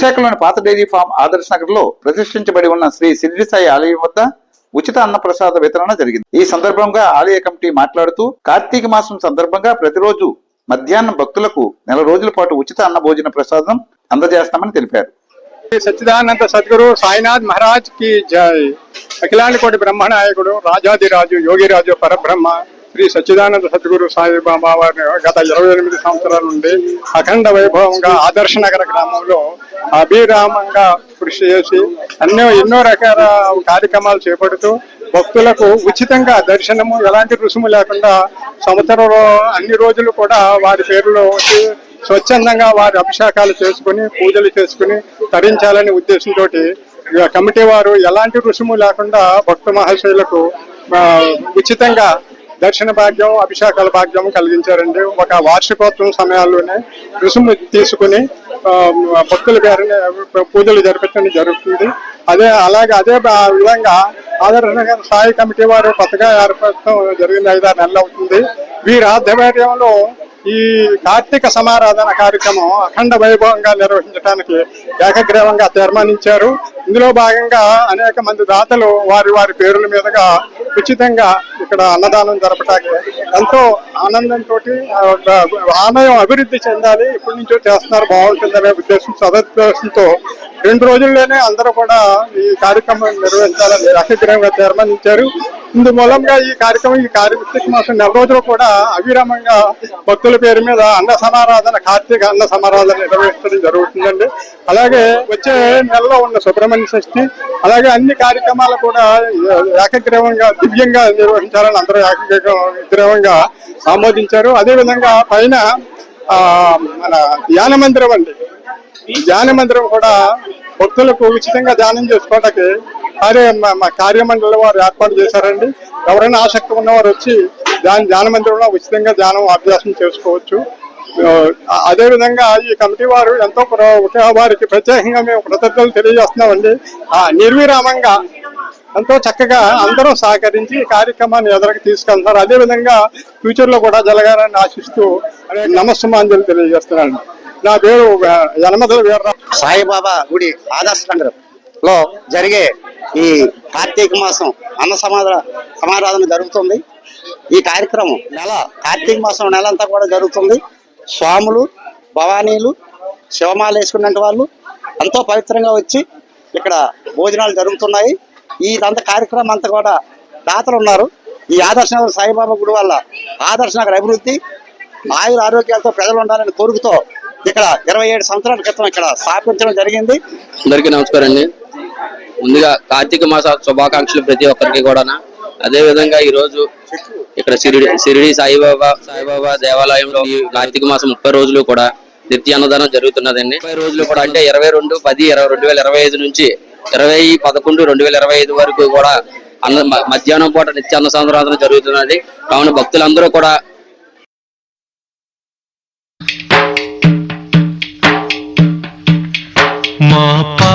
విశాఖలోని పాత dairy farm Adarsh నగర్లో ప్రతిష్ఠించబడి ఉన్న శ్రీ సిరిడి సాయి ఆలయం వద్ద ఉచిత అన్నప్రసాద వితరణ జరిగింది. ఈ సందర్భంగా ఆలయ కమిటీ మాట్లాడుతూ కార్తీక మాసం సందర్భంగా ప్రతిరోజు మధ్యాహ్నం భక్తులకు నెల రోజుల పాటు ఉచిత అన్న భోజన ప్రసాదం అందజేస్తామని తెలిపారు. సచ్చిదానంద సద్గురు సాయినాథ్ మహారాజ్కి జై. అఖిలాండకోటి బ్రహ్మనాయకుడు రాజాదిరాజు యోగిరాజు పరబ్రహ్మ శ్రీ సచ్చిదానంద సద్గురు సాయిబాబా వారిని గత ఇరవై ఎనిమిది సంవత్సరాల నుండి అఖండ వైభవంగా ఆదర్శ నగర గ్రామంలో అభిరామంగా కృషి చేసి అన్నో ఎన్నో రకాల కార్యక్రమాలు చేపడుతూ భక్తులకు ఉచితంగా దర్శనము ఎలాంటి రుసుము లేకుండా సంవత్సరంలో అన్ని రోజులు కూడా వారి పేరులో వచ్చి స్వచ్ఛందంగా వారి అభిషేకాలు చేసుకుని పూజలు చేసుకుని తరించాలనే ఉద్దేశంతో కమిటీ వారు ఎలాంటి రుసుము లేకుండా భక్త మహాశయులకు ఉచితంగా దర్శన భాగ్యం అభిషేకాల భాగ్యం కలిగించారండి. ఒక వార్షికోత్సవం సమయాల్లోనే రుసుము తీసుకుని భక్తుల పేరుని పూజలు జరిపించడం జరుగుతుంది. అదే అలాగే అదే విధంగా ఆదరణ స్థాయి కమిటీ వారు కొత్తగా ఏర్పడటం జరిగింది. ఐదారు నెలలు అవుతుంది. వీరి ఆధ్వర్యంలో ఈ కార్తీక సమారాధన కార్యక్రమం అఖండ వైభవంగా నిర్వహించడానికి ఏకగ్రీవంగా తీర్మానించారు. ఇందులో భాగంగా అనేక మంది దాతలు వారి వారి పేరుల మీదుగా ఉచితంగా ఇక్కడ అన్నదానం జరపడానికి ఎంతో ఆనందంతో ఆలయం అభివృద్ధి చెందాలి ఇప్పటి నుంచో చేస్తున్నారు బాగుంటుందనే ఉద్దేశం సదుద్దేశంతో రెండు రోజుల్లోనే అందరూ కూడా ఈ కార్యక్రమం నిర్వహించాలని అతిగ్రహంగా తీర్మానించారు. ఇందు మూలంగా ఈ కార్యక్రమం ఈ కార్తీక మాసం నెల రోజులు కూడా అవిరామంగా భక్తుల పేరు మీద అన్న సమారాధన కార్తీక అన్న సమారాధన నిర్వహించడం జరుగుతుందండి. అలాగే వచ్చే నెలలో ఉన్న సుబ్రహ్మణ్య షష్ఠి అలాగే అన్ని కార్యక్రమాలు కూడా ఏకగ్రీవంగా దివ్యంగా నిర్వహించాలని అందరూ ఏకగ్రీవంగా ఆమోదించారు. అదేవిధంగా పైన మన ధ్యాన మందిరం అండి. ఈ ధ్యాన మందిరం కూడా భక్తులకు ఉచితంగా ధ్యానం చేసుకోవడానికి అదే మా కార్యమండలి వారు ఏర్పాటు చేశారండి. ఎవరైనా ఆసక్తి ఉన్నవారు వచ్చి దాని ధ్యాన మందిరంలో ఉచితంగా ధ్యానం అభ్యాసం చేసుకోవచ్చు. అదే విధంగా ఈ కమిటీ వారు ఎంతో వారికి ప్రత్యేకంగా మేము కృతజ్ఞతలు తెలియజేస్తున్నామండి. ఆ నిర్విరామంగా ఎంతో చక్కగా అందరూ సహకరించి ఈ కార్యక్రమాన్ని ఎదురకు తీసుకెళ్తున్నారు. అదే విధంగా ఫ్యూచర్లో కూడా జరగాలని ఆశిస్తూ అనేక నమస్సుమాంజలు తెలియజేస్తున్నాను నా పేరు ఆ, యనమదల సాయిబాబా గుడి ఆదర్శ నగరం లో జరిగే ఈ కార్తీక మాసం అన్న సమాధ సమారాధన జరుగుతుంది. ఈ కార్యక్రమం నెల కార్తీక మాసం నెల అంతా కూడా జరుగుతుంది. స్వాములు భవానీలు శివమాల వేసుకున్నటువంటి వాళ్ళు ఎంతో పవిత్రంగా వచ్చి ఇక్కడ భోజనాలు జరుగుతున్నాయి. ఈ అంత కార్యక్రమం అంతా కూడా దాతలు ఉన్నారు. ఈ ఆదర్శ నగర్ సాయిబాబా గుడి వల్ల ఆదర్శ నగర్ అభివృద్ధి ఆయుర ఆరోగ్యాలతో ప్రజలు ఉండాలని కోరుకుతో ఇక్కడ ఇరవై ఏడు సంవత్సరాల క్రితం ఇక్కడ స్థాపించడం జరిగింది. అందరికీ నమస్కారం అండి. ముందుగా కార్తీక మాస శుభాకాంక్షలు ప్రతి ఒక్కరికి కూడా అదే విధంగా ఈ రోజు ఇక్కడ షిరిడి షిరిడి సాయిబాబా సాయిబాబా దేవాలయంలో ఈ కార్తీక మాసం ముప్పై రోజులు కూడా నిత్య అన్నదానం జరుగుతున్నదండి. ముప్పై రోజులు కూడా అంటే ఇరవై రెండు పది ఇరవై రెండు వేల ఇరవై ఐదు నుంచి ఇరవై పదకొండు రెండు వేల ఇరవై ఐదు వరకు కూడా అన్న మధ్యాహ్నం పూట నిత్య అన్న జరుగుతున్నది. కావున భక్తులందరూ కూడా మా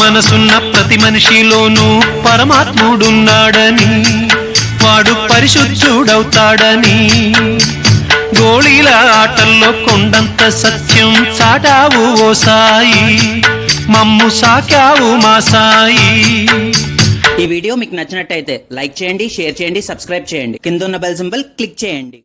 మనసున్న ప్రతి మనిషిలోనూ పరమాత్ముడున్నాడని వాడు పరిశుద్ధుడవుతాడని. గోళీల ఆటల్లో కొండంత సత్యం చాటావు ఓ సాయి మమ్ము సాకావు మా సాయి. ఈ వీడియో మీకు నచ్చినట్టయితే లైక్ చేయండి షేర్ చేయండి సబ్స్క్రైబ్ చేయండి. కింద ఉన్న బెల్ సింబల్ క్లిక్ చేయండి.